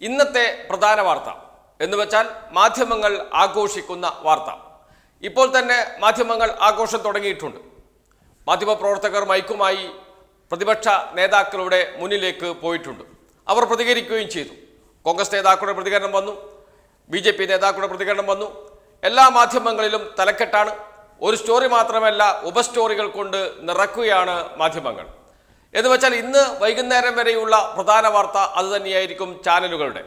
ഇന്നത്തെ പ്രധാന വാർത്ത എന്ന് വെച്ചാൽ മാധ്യമങ്ങൾ ആഘോഷിക്കുന്ന വാർത്ത. ഇപ്പോൾ തന്നെ മാധ്യമങ്ങൾ ആഘോഷം തുടങ്ങിയിട്ടുണ്ട്. മാധ്യമപ്രവർത്തകർ മൈക്കുമായി പ്രതിപക്ഷ നേതാക്കളുടെ മുന്നിലേക്ക് പോയിട്ടുണ്ട്. അവർ പ്രതികരിക്കുകയും ചെയ്തു. കോൺഗ്രസ് നേതാക്കളുടെ പ്രതികരണം വന്നു. ബി ജെ പി നേതാക്കളുടെ പ്രതികരണം വന്നു. എല്ലാ മാധ്യമങ്ങളിലും തലക്കെട്ടാണ്. ഒരു സ്റ്റോറി മാത്രമല്ല ഉപസ്റ്റോറികൾ കൊണ്ട് നിറക്കുകയാണ് മാധ്യമങ്ങൾ. എന്ന് വെച്ചാൽ ഇന്ന് വൈകുന്നേരം വരെയുള്ള പ്രധാന വാർത്ത അതുതന്നെയായിരിക്കും ചാനലുകളുടെ.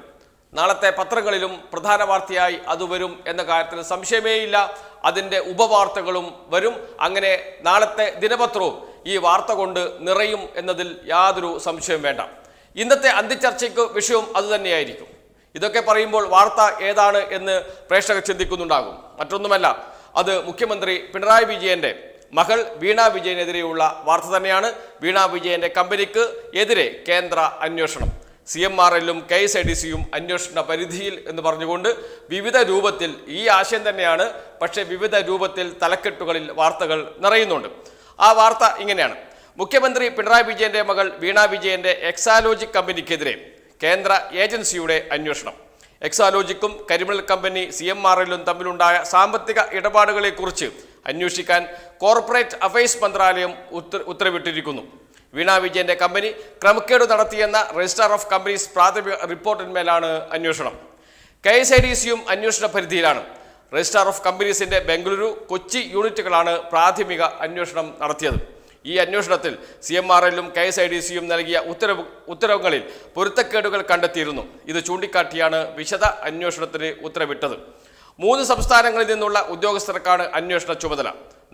നാളത്തെ പത്രങ്ങളിലും പ്രധാന വാർത്തയായി അത് വരും എന്ന കാര്യത്തിൽ സംശയമേയില്ല. അതിന്റെ ഉപവാർത്തകളും വരും. അങ്ങനെ നാളത്തെ ദിനപത്രവും ഈ വാർത്ത കൊണ്ട് നിറയും എന്നതിൽ യാതൊരു സംശയവും വേണ്ട. ഇന്നത്തെ അന്തിച്ചർച്ചയ്ക്ക് വിഷയവും അതുതന്നെയായിരിക്കും ഇതൊക്കെ പറയുമ്പോൾ വാർത്ത ഏതാണ് എന്ന് പ്രേക്ഷകർ ചിന്തിക്കുന്നുണ്ടാകും. മറ്റൊന്നുമല്ല അത് മുഖ്യമന്ത്രി പിണറായി വിജയന്റെ മകൾ വീണ വിജയനെതിരെയുള്ള വാർത്ത തന്നെയാണ്. വീണ വിജയന്റെ കമ്പനിക്ക് എതിരെ കേന്ദ്ര അന്വേഷണം. സി എം ആർ എല്ലും കെ എസ് ഐ ഡി സിയും അന്വേഷണ പരിധിയിൽ എന്ന് പറഞ്ഞുകൊണ്ട് വിവിധ രൂപത്തിൽ ഈ ആശയം തന്നെയാണ്. പക്ഷേ വിവിധ രൂപത്തിൽ തലക്കെട്ടുകളിൽ വാർത്തകൾ നിറയുന്നുണ്ട്. ആ വാർത്ത ഇങ്ങനെയാണ്. മുഖ്യമന്ത്രി പിണറായി വിജയന്റെ മകൾ വീണ വിജയന്റെ എക്സാലോജിക് കമ്പനിക്കെതിരെ കേന്ദ്ര ഏജൻസിയുടെ അന്വേഷണം. എക്സാലോജിക്കും കരിമൽ കമ്പനി സി എം ആർ എല്ലും തമ്മിലുണ്ടായ സാമ്പത്തിക ഇടപാടുകളെക്കുറിച്ച് അന്വേഷിക്കാൻ കോർപ്പറേറ്റ് അഫയേഴ്സ് മന്ത്രാലയം ഉത്തരവിട്ടിരിക്കുന്നു. വീണ വിജയന്റെ കമ്പനി ക്രമക്കേട് നടത്തിയെന്ന രജിസ്ട്രാർ ഓഫ് കമ്പനീസ് പ്രാഥമിക റിപ്പോർട്ടിന്മേലാണ് അന്വേഷണം. കെ എസ് ഐ ഡി സിയും അന്വേഷണ പരിധിയിലാണ്. രജിസ്ട്രാർ ഓഫ് കമ്പനീസിന്റെ ബംഗളൂരു കൊച്ചി യൂണിറ്റുകളാണ് പ്രാഥമിക അന്വേഷണം നടത്തിയത്. ഈ അന്വേഷണത്തിൽ സി എം ആർ എല്ലും കെ എസ് ഐ ഡി സിയും നൽകിയ ഉത്തരവ് ഉത്തരവുകളിൽ പൊരുത്തക്കേടുകൾ കണ്ടെത്തിയിരുന്നു. ഇത് ചൂണ്ടിക്കാട്ടിയാണ് വിശദ അന്വേഷണത്തിന് ഉത്തരവിട്ടത്. മൂന്ന് സംസ്ഥാനങ്ങളിൽ നിന്നുള്ള ഉദ്യോഗസ്ഥർക്കാണ് അന്വേഷണ ചുമതല.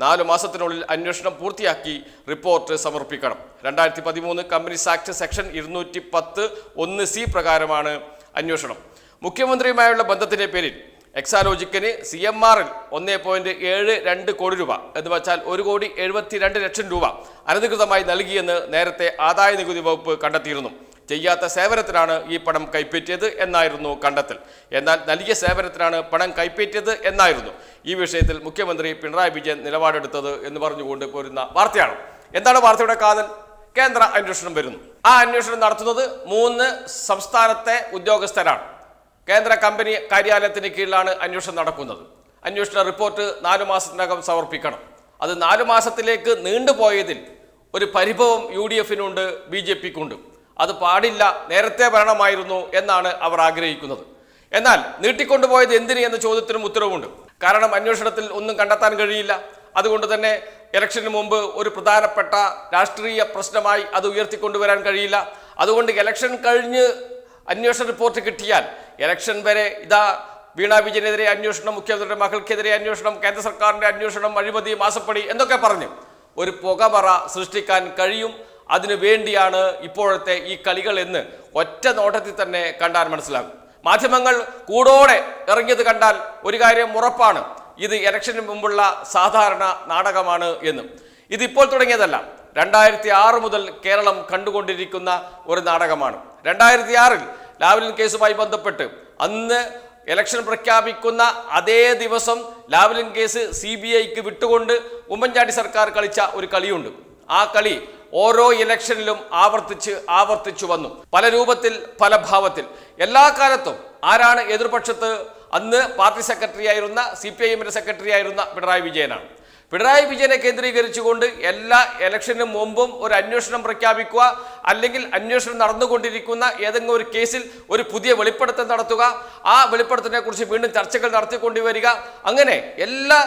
നാലു മാസത്തിനുള്ളിൽ അന്വേഷണം പൂർത്തിയാക്കി റിപ്പോർട്ട് സമർപ്പിക്കണം. രണ്ടായിരത്തി പതിമൂന്ന് കമ്പനീസ് ആക്ട് സെക്ഷൻ ഇരുന്നൂറ്റി പത്ത് ഒന്ന് സി പ്രകാരമാണ് അന്വേഷണം. മുഖ്യമന്ത്രിയുമായുള്ള ബന്ധത്തിന്റെ പേരിൽ എക്സാലോജിക്കിന് സി എം ആറിൽ ഒന്നേ പോയിന്റ് ഏഴ് രണ്ട് കോടി രൂപ എന്ന് വെച്ചാൽ ഒരു കോടി എഴുപത്തി രണ്ട് ലക്ഷം രൂപ അനധികൃതമായി നൽകിയെന്ന് നേരത്തെ ആദായ നികുതി വകുപ്പ് കണ്ടെത്തിയിരുന്നു. ചെയ്യാത്ത സേവനത്തിനാണ് ഈ പണം കൈപ്പറ്റിയത് എന്നായിരുന്നു കണ്ടെത്തൽ. എന്നാൽ നൽകിയ സേവനത്തിനാണ് പണം കൈപ്പറ്റിയത് എന്നായിരുന്നു. ഈ വിഷയത്തിൽ മുഖ്യമന്ത്രി പിണറായി വിജയൻ നിലപാടെടുത്തത് എന്ന് പറഞ്ഞുകൊണ്ട് പോരുന്ന വാർത്തയാണ്. എന്താണ് വാർത്തയുടെ കാതൽ? കേന്ദ്ര അന്വേഷണം വരുന്നു. ആ അന്വേഷണം നടത്തുന്നത് മൂന്ന് സംസ്ഥാനത്തെ ഉദ്യോഗസ്ഥരാണ്. കേന്ദ്ര കമ്പനി കാര്യാലയത്തിന് കീഴിലാണ് അന്വേഷണം നടക്കുന്നത്. അന്വേഷണ റിപ്പോർട്ട് നാലു മാസത്തിനകം സമർപ്പിക്കണം. അത് നാലു മാസത്തിലേക്ക് നീണ്ടുപോയതിൽ ഒരു പരിഭവം യു ഡി എഫിനുണ്ട് ബി ജെ പിക്കുണ്ട്. അത് പാടില്ല നേരത്തെ വരണമായിരുന്നു എന്നാണ് അവർ ആഗ്രഹിക്കുന്നത്. എന്നാൽ നീട്ടിക്കൊണ്ടുപോയത് എന്തിന് എന്ന ചോദ്യത്തിനും ഉത്തരവുമുണ്ട്. കാരണം അന്വേഷണത്തിൽ ഒന്നും കണ്ടെത്താൻ കഴിയില്ല. അതുകൊണ്ട് തന്നെ ഇലക്ഷന് മുമ്പ് ഒരു പ്രധാനപ്പെട്ട രാഷ്ട്രീയ പ്രശ്നമായി അത് ഉയർത്തിക്കൊണ്ടുവരാൻ കഴിയില്ല. അതുകൊണ്ട് ഇലക്ഷൻ കഴിഞ്ഞ് അന്വേഷണ റിപ്പോർട്ട് കിട്ടിയാൽ ഇലക്ഷൻ വരെ ഇതാ വീണ വിജയനെതിരെ അന്വേഷണം മുഖ്യമന്ത്രിയുടെ മകൾക്കെതിരെ അന്വേഷണം കേന്ദ്ര സർക്കാരിന്റെ അന്വേഷണം അഴിമതി മാസപ്പടി എന്നൊക്കെ പറഞ്ഞു ഒരു പുകമറ സൃഷ്ടിക്കാൻ കഴിയും. അതിനു വേണ്ടിയാണ് ഇപ്പോഴത്തെ ഈ കളികൾ എന്ന് ഒറ്റ നോട്ടത്തിൽ തന്നെ കണ്ടാൽ മനസ്സിലാകും. മാധ്യമങ്ങൾ കൂടോടെ ഇറങ്ങിയത് കണ്ടാൽ ഒരു കാര്യം ഉറപ്പാണ്. ഇത് ഇലക്ഷന് മുമ്പുള്ള സാധാരണ നാടകമാണ് എന്ന്. ഇതിപ്പോൾ തുടങ്ങിയതല്ല. രണ്ടായിരത്തി ആറ് മുതൽ കേരളം കണ്ടുകൊണ്ടിരിക്കുന്ന ഒരു നാടകമാണ്. രണ്ടായിരത്തി ആറിൽ ലാവ്ലിൻ കേസുമായി ബന്ധപ്പെട്ട് അന്ന് ഇലക്ഷൻ പ്രഖ്യാപിക്കുന്ന അതേ ദിവസം ലാവ്ലിൻ കേസ് സി ബി ഐക്ക് വിട്ടുകൊണ്ട് ഉമ്മൻചാണ്ടി സർക്കാർ കളിച്ച ഒരു കളിയുണ്ട്. ആ കളി ഓരോ ഇലക്ഷനിലും ആവർത്തിച്ച് ആവർത്തിച്ചു വന്നു. പല രൂപത്തിൽ പല ഭാവത്തിൽ. എല്ലാ കാലത്തും ആരാണ് എതിർപക്ഷത്ത്? അന്ന് പാർട്ടി സെക്രട്ടറി ആയിരുന്ന സി പി ഐ എമ്മിന്റെ സെക്രട്ടറി ആയിരുന്ന പിണറായി വിജയനാണ്. പിണറായി വിജയനെ കേന്ദ്രീകരിച്ചുകൊണ്ട് എല്ലാ ഇലക്ഷനും മുമ്പും ഒരു അന്വേഷണം പ്രഖ്യാപിക്കുക അല്ലെങ്കിൽ അന്വേഷണം നടന്നുകൊണ്ടിരിക്കുന്ന ഏതെങ്കിലും ഒരു കേസിൽ ഒരു പുതിയ വെളിപ്പെടുത്തൽ നടത്തുക ആ വെളിപ്പെടുത്തലിനെ കുറിച്ച് വീണ്ടും ചർച്ചകൾ നടത്തിക്കൊണ്ടുവരിക. അങ്ങനെ എല്ലാ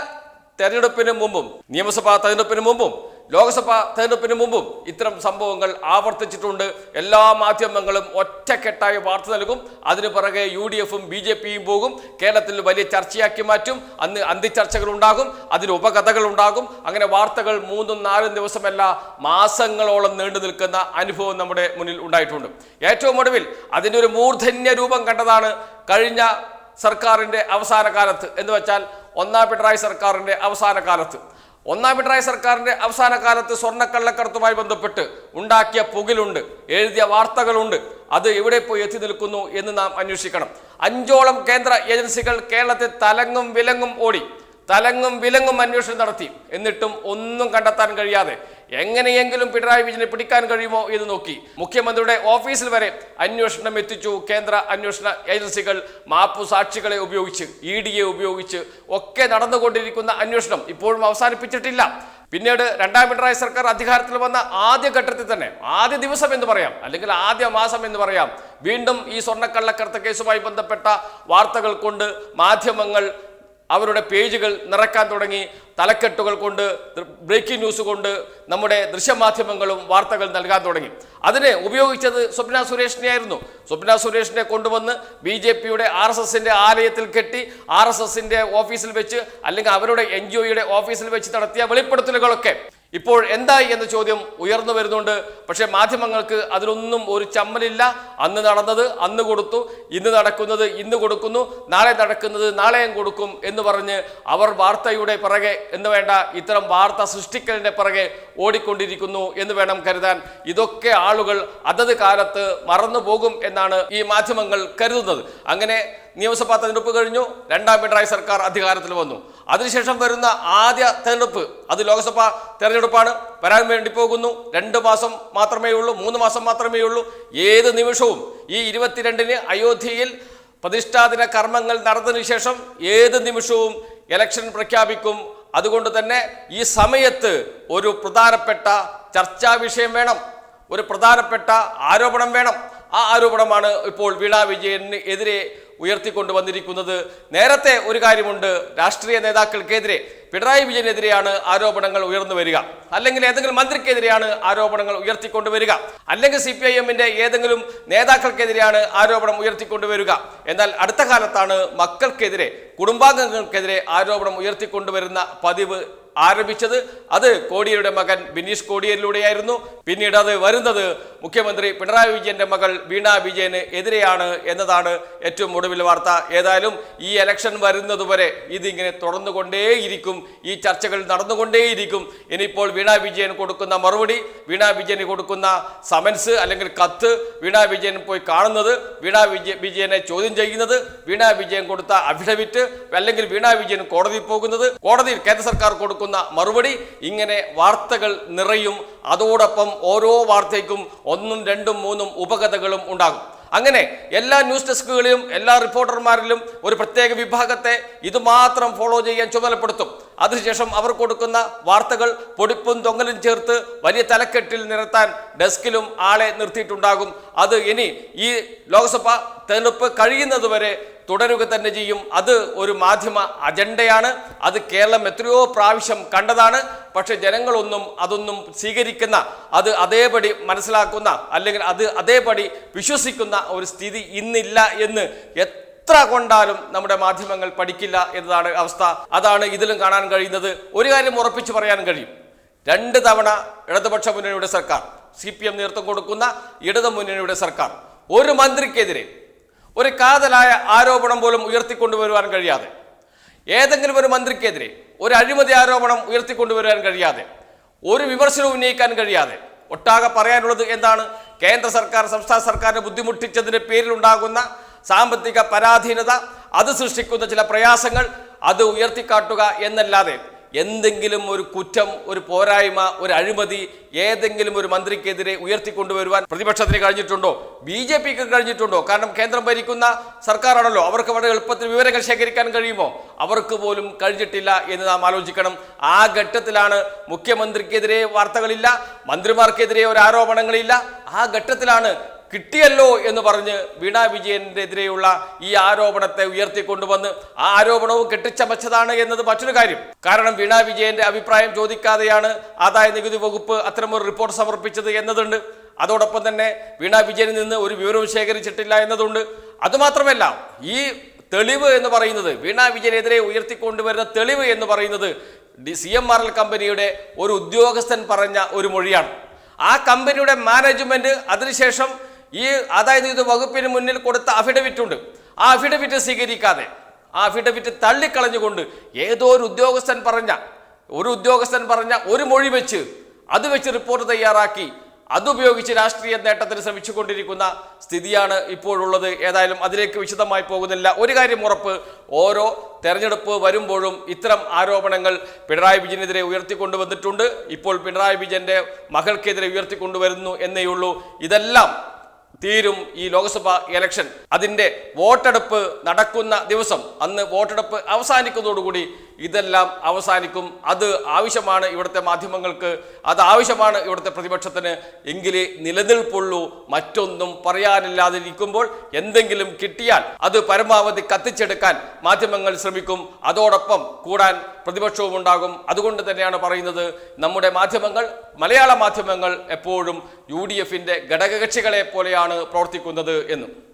തെരഞ്ഞെടുപ്പിന് മുമ്പും നിയമസഭാ തെരഞ്ഞെടുപ്പിന് മുമ്പും ലോക്സഭാ തെരഞ്ഞെടുപ്പിന് മുമ്പും ഇത്തരം സംഭവങ്ങൾ ആവർത്തിച്ചിട്ടുണ്ട്. എല്ലാ മാധ്യമങ്ങളും ഒറ്റക്കെട്ടായി വാർത്ത നൽകും. അതിനു പുറകെ യു ഡി എഫും ബി ജെ പിയും പോകും. കേരളത്തിൽ വലിയ ചർച്ചയാക്കി മാറ്റും. അന്ന് അന്തിച്ചർച്ചകൾ ഉണ്ടാകും. അതിന് ഉപകഥകൾ ഉണ്ടാകും. അങ്ങനെ വാർത്തകൾ മൂന്നും നാലും ദിവസമല്ല മാസങ്ങളോളം നീണ്ടു നിൽക്കുന്ന അനുഭവം നമ്മുടെ മുന്നിൽ ഉണ്ടായിട്ടുണ്ട്. ഏറ്റവും ഒടുവിൽ അതിന്റെ ഒരു മൂർധന്യ രൂപം കണ്ടതാണ് കഴിഞ്ഞ സർക്കാരിന്റെ അവസാന കാലത്ത് എന്ന് വെച്ചാൽ ഒന്നാം പിണറായി സർക്കാരിന്റെ അവസാന കാലത്ത് ഒന്നാം പിണറായി സർക്കാരിന്റെ അവസാന കാലത്ത് സ്വർണക്കള്ളക്കടത്തുമായി ബന്ധപ്പെട്ട് ഉണ്ടാക്കിയ പുകിലുണ്ട് എഴുതിയ വാർത്തകളുണ്ട്. അത് എവിടെ പോയി എത്തി നിൽക്കുന്നു എന്ന് നാം അന്വേഷിക്കണം. അഞ്ചോളം കേന്ദ്ര ഏജൻസികൾ കേരളത്തിൽ തലങ്ങും വിലങ്ങും ഓടി തലങ്ങും വിലങ്ങും അന്വേഷണം നടത്തി. എന്നിട്ടും ഒന്നും കണ്ടെത്താൻ കഴിയാതെ എങ്ങനെയെങ്കിലും പിണറായി വിജയനെ പിടിക്കാൻ കഴിയുമോ എന്ന് നോക്കി. മുഖ്യമന്ത്രിയുടെ ഓഫീസിൽ വരെ അന്വേഷണം എത്തിച്ചു. കേന്ദ്ര അന്വേഷണ ഏജൻസികൾ മാപ്പു സാക്ഷികളെ ഉപയോഗിച്ച് ഇ ഉപയോഗിച്ച് ഒക്കെ നടന്നുകൊണ്ടിരിക്കുന്ന അന്വേഷണം ഇപ്പോഴും അവസാനിപ്പിച്ചിട്ടില്ല. പിന്നീട് രണ്ടാം പിണറായി സർക്കാർ അധികാരത്തിൽ വന്ന ആദ്യ ഘട്ടത്തിൽ തന്നെ ആദ്യ ദിവസം എന്ന് പറയാം അല്ലെങ്കിൽ ആദ്യ മാസം എന്ന് പറയാം വീണ്ടും ഈ സ്വർണക്കള്ളക്കടത്ത് കേസുമായി ബന്ധപ്പെട്ട വാർത്തകൾ കൊണ്ട് മാധ്യമങ്ങൾ അവരുടെ പേജുകൾ നിറക്കാൻ തുടങ്ങി തലക്കെട്ടുകൾ കൊണ്ട് ബ്രേക്കിംഗ് ന്യൂസ് കൊണ്ട് നമ്മുടെ ദൃശ്യമാധ്യമങ്ങളും വാർത്തകൾ നൽകാൻ തുടങ്ങി. അതിനെ ഉപയോഗിച്ചത് സ്വപ്ന സുരേഷിനെയായിരുന്നു. സ്വപ്ന സുരേഷിനെ കൊണ്ടുവന്ന് ബി ജെ പിയുടെ ആർ എസ് എസിന്റെ ആലയത്തിൽ കെട്ടി ആർ എസ് എസിന്റെ ഓഫീസിൽ വെച്ച് അല്ലെങ്കിൽ അവരുടെ എൻ ജി ഒയുടെ ഓഫീസിൽ വെച്ച് നടത്തിയ വെളിപ്പെടുത്തലുകളൊക്കെ. ഇപ്പോൾ എന്തായി എന്ന ചോദ്യം ഉയർന്നു വരുന്നുണ്ട്. പക്ഷേ മാധ്യമങ്ങൾക്ക് അതിലൊന്നും ഒരു ചമ്മലില്ല. അന്ന് നടന്നത് അന്ന് കൊടുത്തു ഇന്ന് നടക്കുന്നത് ഇന്ന് കൊടുക്കുന്നു നാളെ നടക്കുന്നത് നാളെയും കൊടുക്കും എന്ന് പറഞ്ഞ് അവർ വാർത്തയുടെ പിറകെ എന്ന് വേണ്ട ഇത്തരം വാർത്ത സൃഷ്ടിക്കലിന്റെ പിറകെ ഓടിക്കൊണ്ടിരിക്കുന്നു എന്ന് വേണം കരുതാൻ. ഇതൊക്കെ ആളുകൾ അതത് കാലത്ത് മറന്നു പോകും എന്നാണ് ഈ മാധ്യമങ്ങൾ കരുതുന്നത്. അങ്ങനെ നിയമസഭാ തെരഞ്ഞെടുപ്പ് കഴിഞ്ഞു. രണ്ടാം പിണറായി സർക്കാർ അധികാരത്തിൽ വന്നു. അതിനുശേഷം വരുന്ന ആദ്യ തെരഞ്ഞെടുപ്പ് അത് ലോക്സഭാ തെരഞ്ഞെടുപ്പാണ്. വരാൻ വേണ്ടി പോകുന്നു. രണ്ട് മാസം മാത്രമേ ഉള്ളൂ മൂന്ന് മാസം മാത്രമേ ഉള്ളൂ. ഏത് നിമിഷവും ഈ ഇരുപത്തിരണ്ടിന് അയോധ്യയിൽ പ്രതിഷ്ഠാദിന കർമ്മങ്ങൾ നടന്നതിനു ശേഷം ഏത് നിമിഷവും ഇലക്ഷൻ പ്രഖ്യാപിക്കും. അതുകൊണ്ട് തന്നെ ഈ സമയത്ത് ഒരു പ്രധാനപ്പെട്ട ചർച്ചാ വിഷയം വേണം ഒരു പ്രധാനപ്പെട്ട ആരോപണം വേണം. ആ ആരോപണമാണ് ഇപ്പോൾ വീണ വിജയന് എതിരെ ഉയർത്തിക്കൊണ്ടുവന്നിരിക്കുന്നത്. നേരത്തെ ഒരു കാര്യമുണ്ട്. രാഷ്ട്രീയ നേതാക്കൾക്കെതിരെ പിണറായി വിജയനെതിരെയാണ് ആരോപണങ്ങൾ ഉയർന്നു വരിക. അല്ലെങ്കിൽ ഏതെങ്കിലും മന്ത്രിക്കെതിരെയാണ് ആരോപണങ്ങൾ ഉയർത്തിക്കൊണ്ടുവരിക അല്ലെങ്കിൽ സി പി ഐ എമ്മിന്റെ ഏതെങ്കിലും നേതാക്കൾക്കെതിരെയാണ് ആരോപണം ഉയർത്തിക്കൊണ്ടുവരിക എന്നാൽ അടുത്ത കാലത്താണ് മക്കൾക്കെതിരെ കുടുംബാംഗങ്ങൾക്കെതിരെ ആരോപണം ഉയർത്തിക്കൊണ്ടുവരുന്ന പതിവ് ആരംഭിച്ചത്. അത് കോടിയരുടെ മകൻ ബിനീഷ് കോടിയേരിലൂടെയായിരുന്നു. പിന്നീട് അത് വരുന്നത് മുഖ്യമന്ത്രി പിണറായി വിജയന്റെ മകൾ വീണ വിജയന് എതിരെയാണ് എന്നതാണ് ഏറ്റവും ഒടുവിൽ വാർത്ത. ഏതായാലും ഈ ഇലക്ഷൻ വരുന്നതുവരെ ഇതിങ്ങനെ തുടർന്നുകൊണ്ടേയിരിക്കും. ഈ ചർച്ചകൾ നടന്നുകൊണ്ടേയിരിക്കും. ഇനിയിപ്പോൾ വീണ വിജയൻ കൊടുക്കുന്ന മറുപടി വീണ വിജയന് കൊടുക്കുന്ന സമൻസ് അല്ലെങ്കിൽ കത്ത് വീണ വിജയൻ പോയി കാണുന്നത് വീണ വിജയ വിജയനെ ചോദ്യം ചെയ്യുന്നത് വീണ വിജയൻ കൊടുത്ത അഫിഡവിറ്റ് അല്ലെങ്കിൽ വീണ വിജയൻ കോടതിയിൽ പോകുന്നത് കോടതിയിൽ കേന്ദ്ര സർക്കാർ കൊടുക്കുന്ന മറുപടി ഇങ്ങനെ വാർത്തകൾ നിറയും. അതോടൊപ്പം ഓരോ വാർത്തയ്ക്കും ഒന്നും രണ്ടും മൂന്നും ഉപകഥകളും ഉണ്ടാകും. അങ്ങനെ എല്ലാ ന്യൂസ് ഡെസ്കുകളിലും എല്ലാ റിപ്പോർട്ടർമാരിലും ഒരു പ്രത്യേക വിഭാഗത്തെ ഇതുമാത്രം ഫോളോ ചെയ്യാൻ ചുമതലപ്പെടുത്തും. അതിനുശേഷം അവർ കൊടുക്കുന്ന വാർത്തകൾ പൊടിപ്പും തൊങ്ങലും ചേർത്ത് വലിയ തലക്കെട്ടിൽ നിരത്താൻ ഡെസ്കിലും ആളെ നിർത്തിയിട്ടുണ്ടാകും. അത് ഇനി ഈ ലോക്സഭ തെരഞ്ഞെടുപ്പ് കഴിയുന്നതുവരെ തുടരുക തന്നെ ചെയ്യും. അത് ഒരു മാധ്യമ അജണ്ടയാണ്. അത് കേരളം എത്രയോ പ്രാവശ്യം കണ്ടതാണ്. പക്ഷെ ജനങ്ങളൊന്നും അതൊന്നും സ്വീകരിക്കുന്ന അത് അതേപടി മനസ്സിലാക്കുന്ന അല്ലെങ്കിൽ അത് അതേപടി വിശ്വസിക്കുന്ന ഒരു സ്ഥിതി ഇന്നില്ല എന്ന് എത്ര കൊണ്ടാലും നമ്മുടെ മാധ്യമങ്ങൾ പഠിക്കില്ല എന്നതാണ് അവസ്ഥ. അതാണ് ഇതിലും കാണാൻ കഴിയുന്നത്. ഒരു കാര്യം ഉറപ്പിച്ചു പറയാൻ കഴിയും. രണ്ട് തവണ ഇടതുപക്ഷ മുന്നണിയുടെ സർക്കാർ സി പി എം നേതൃത്വം കൊടുക്കുന്ന ഇടതു മുന്നണിയുടെ സർക്കാർ ഒരു മന്ത്രിക്കെതിരെ ഒരു കാതലായ ആരോപണം പോലും ഉയർത്തിക്കൊണ്ടുവരുവാൻ കഴിയാതെ ഏതെങ്കിലും ഒരു മന്ത്രിക്കെതിരെ ഒരു അഴിമതി ആരോപണം ഉയർത്തിക്കൊണ്ടുവരാൻ കഴിയാതെ ഒരു വിമർശനവും ഉന്നയിക്കാൻ കഴിയാതെ ഒട്ടാകെ പറയാനുള്ളത് എന്താണ്? കേന്ദ്ര സർക്കാർ സംസ്ഥാന സർക്കാരിനെ ബുദ്ധിമുട്ടിച്ചതിന്റെ പേരിലുണ്ടാകുന്ന സാമ്പത്തിക പരാധീനത അത് സൃഷ്ടിക്കുന്ന ചില പ്രയാസങ്ങൾ അത് ഉയർത്തിക്കാട്ടുക എന്നല്ലാതെ എന്തെങ്കിലും ഒരു കുറ്റം ഒരു പോരായ്മ ഒരു അഴിമതി ഏതെങ്കിലും ഒരു മന്ത്രിക്കെതിരെ ഉയർത്തിക്കൊണ്ടുവരുവാൻ പ്രതിപക്ഷത്തിന് കഴിഞ്ഞിട്ടുണ്ടോ? ബി ജെ പിക്ക് കഴിഞ്ഞിട്ടുണ്ടോ? കാരണം കേന്ദ്രം ഭരിക്കുന്ന സർക്കാരാണല്ലോ. അവർക്ക് വളരെ എളുപ്പത്തിൽ വിവരങ്ങൾ ശേഖരിക്കാൻ കഴിയുമോ? അവർക്ക് പോലും കഴിഞ്ഞിട്ടില്ല എന്ന് നാം ആലോചിക്കണം. ആ ഘട്ടത്തിലാണ് മുഖ്യമന്ത്രിക്കെതിരെ വാർത്തകളില്ല മന്ത്രിമാർക്കെതിരെ ഒരു ആരോപണങ്ങളില്ല. ആ ഘട്ടത്തിലാണ് കിട്ടിയല്ലോ എന്ന് പറഞ്ഞ് വീണ വിജയനെതിരെയുള്ള ഈ ആരോപണത്തെ ഉയർത്തിക്കൊണ്ടുവന്ന് ആ ആരോപണവും കെട്ടിച്ചമച്ചതാണ് എന്നത് മറ്റൊരു കാര്യം. കാരണം വീണാ വിജയന്റെ അഭിപ്രായം ചോദിക്കാതെയാണ് ആദായ നികുതി വകുപ്പ് അത്തരമൊരു റിപ്പോർട്ട് സമർപ്പിച്ചത് എന്നതുണ്ട്. അതോടൊപ്പം തന്നെ വീണാ വിജയനിൽ നിന്ന് ഒരു വിവരവും ശേഖരിച്ചിട്ടില്ല എന്നതുണ്ട്. അതുമാത്രമല്ല ഈ തെളിവ് എന്ന് പറയുന്നത് വീണാ വിജയനെതിരെ ഉയർത്തിക്കൊണ്ടുവരുന്ന തെളിവ് എന്ന് പറയുന്നത് സി എം ആർ എൽ കമ്പനിയുടെ ഒരു ഉദ്യോഗസ്ഥൻ പറഞ്ഞ ഒരു മൊഴിയാണ്. ആ കമ്പനിയുടെ മാനേജ്മെന്റ് അതിനുശേഷം ഈ ആദായ നികുതി വകുപ്പിന് മുന്നിൽ കൊടുത്ത അഫിഡവിറ്റ് ഉണ്ട്. ആ അഫിഡവിറ്റ് സ്വീകരിക്കാതെ ആ അഫിഡവിറ്റ് തള്ളിക്കളഞ്ഞുകൊണ്ട് ഏതോ ഒരു ഉദ്യോഗസ്ഥൻ പറഞ്ഞ ഒരു ഉദ്യോഗസ്ഥൻ പറഞ്ഞ ഒരു മൊഴി വെച്ച് അത് വെച്ച് റിപ്പോർട്ട് തയ്യാറാക്കി അതുപയോഗിച്ച് രാഷ്ട്രീയ നേട്ടത്തിന് ശ്രമിച്ചുകൊണ്ടിരിക്കുന്ന സ്ഥിതിയാണ് ഇപ്പോഴുള്ളത്. ഏതായാലും അതിലേക്ക് വിശദമായി പോകുന്നില്ല. ഒരു കാര്യം ഉറപ്പ് ഓരോ തെരഞ്ഞെടുപ്പ് വരുമ്പോഴും ഇത്തരം ആരോപണങ്ങൾ പിണറായി വിജയനെതിരെ ഉയർത്തിക്കൊണ്ടുവന്നിട്ടുണ്ട് ഇപ്പോൾ പിണറായി വിജയന്റെ മകൾക്കെതിരെ ഉയർത്തിക്കൊണ്ടുവരുന്നു എന്നേയുള്ളൂ. ഇതെല്ലാം തീരും ഈ ലോക്സഭ ഇലക്ഷൻ അതിന്റെ വോട്ടെടുപ്പ് നടക്കുന്ന ദിവസം അന്ന് വോട്ടെടുപ്പ് അവസാനിക്കുന്നതോടുകൂടി ഇതെല്ലാം അവസാനിക്കും. അത് ആവശ്യമാണ് ഇവിടുത്തെ മാധ്യമങ്ങൾക്ക്. അത് ആവശ്യമാണ് ഇവിടുത്തെ പ്രതിപക്ഷത്തിന്. എങ്കിലേ നിലനിൽപ്പുള്ളൂ. മറ്റൊന്നും പറയാനില്ലാതിരിക്കുമ്പോൾ എന്തെങ്കിലും കിട്ടിയാൽ അത് പരമാവധി കത്തിച്ചെടുക്കാൻ മാധ്യമങ്ങൾ ശ്രമിക്കും. അതോടൊപ്പം കൂടാൻ പ്രതിപക്ഷവും ഉണ്ടാകും. അതുകൊണ്ട് തന്നെയാണ് പറയുന്നത്. നമ്മുടെ മാധ്യമങ്ങൾ മലയാള മാധ്യമങ്ങൾ എപ്പോഴും യു ഡി എഫിന്റെ ഘടകകക്ഷികളെ പോലെയാണ് പ്രവർത്തിക്കുന്നത് എന്നും.